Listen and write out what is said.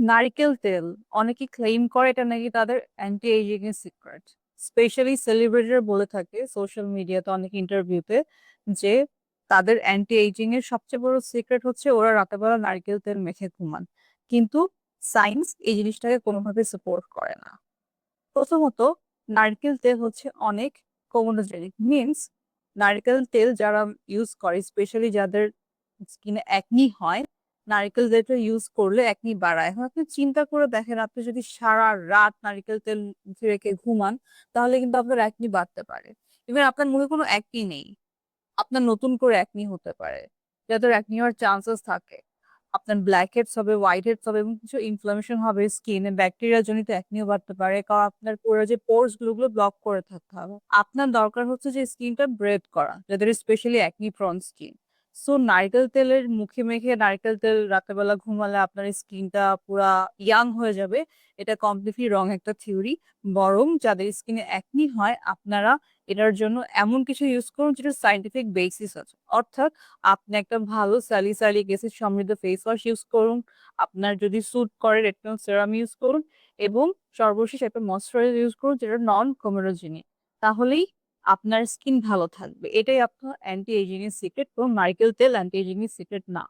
নারিকেল তেল, অনেকে ক্লেইম করে এটা নাকি তাদের অ্যান্টি এজিং এর সিক্রেট স্পেশালি সেলিব্রিটিরা বলে থাকে সোশ্যাল মিডিয়াতে অনেক ইন্টারভিউতে যে তাদের অ্যান্টি এজিং এর সবচেয়ে বড় সিক্রেট হচ্ছে ওরা রাতেবেলা নারকেল তেল মেখে ঘুমান। কিন্তু সায়েন্স এই জিনিসটাকে কোনোভাবে সাপোর্ট করে না। প্রথমত, নারকেল তেল হচ্ছে অনেক কমোডোজেনিক মিনস নারকেল তেল যারা ইউজ করে স্পেশালি যাদের স্কিনে একনি হয় নারকেল তেলটা ইউজ করলে একনি বাড়ায়। এখন আপনি চিন্তা করে দেখেন, আপনি যদি সারা রাত নারকেল তেল রেখে ঘুমান, তাহলে কিন্তু আপনার একনি বাড়তে পারে। ইভেন আপনার মুখে কোনো একনি নেই। আপনার নতুন করে একনি হতে পারে। যাদের একনি হওয়ার চান্সেস থাকে। আপনার ব্ল্যাক হেডস হবে হোয়াইট হেডস হবে, এবং কিছু ইনফ্লামেশন হবে স্কিনে ব্যাকটেরিয়া জনিত একনিও বাড়তে পারে। কারণ আপনার পুরো যে পোর্সগুলো ব্লক করে থাকতে হবে। আপনার দরকার হচ্ছে যে স্কিনটা ব্রেড করা, যাদের specially acne prone skin so নারকেল তেলের মুখে মেখে নারকেল তেল রাতেরবেলা ঘুমালে আপনার স্কিনটা পুরা ইয়াং হয়ে যাবে। এটা কমপ্লিটলি রং একটা থিওরি বরং যাদের স্কিনে একনি হয়, আপনারা এটার জন্য এমন কিছু ইউজ করুন যেটা সাইন্টিফিক বেসিস আছে। অর্থাৎ আপনি একটা ভালো স্যালিসালিক অ্যাসিড সমৃদ্ধ ফেস ওয়াশ ইউজ করুন। আপনার যদি স্যুট করে রেটিনল সেরাম ইউজ করুন এবং সর্বশেষ একটা ময়শ্চারাইজার ইউজ করুন যেটা নন কমেরোজেনিক তাহলেই আপনার স্কিন ভালো থাকবে। এটাই আপনার অ্যান্টি এজিং এর সিক্রেট কোনো নারকেল তেল অ্যান্টি এজিং এর সিক্রেট না।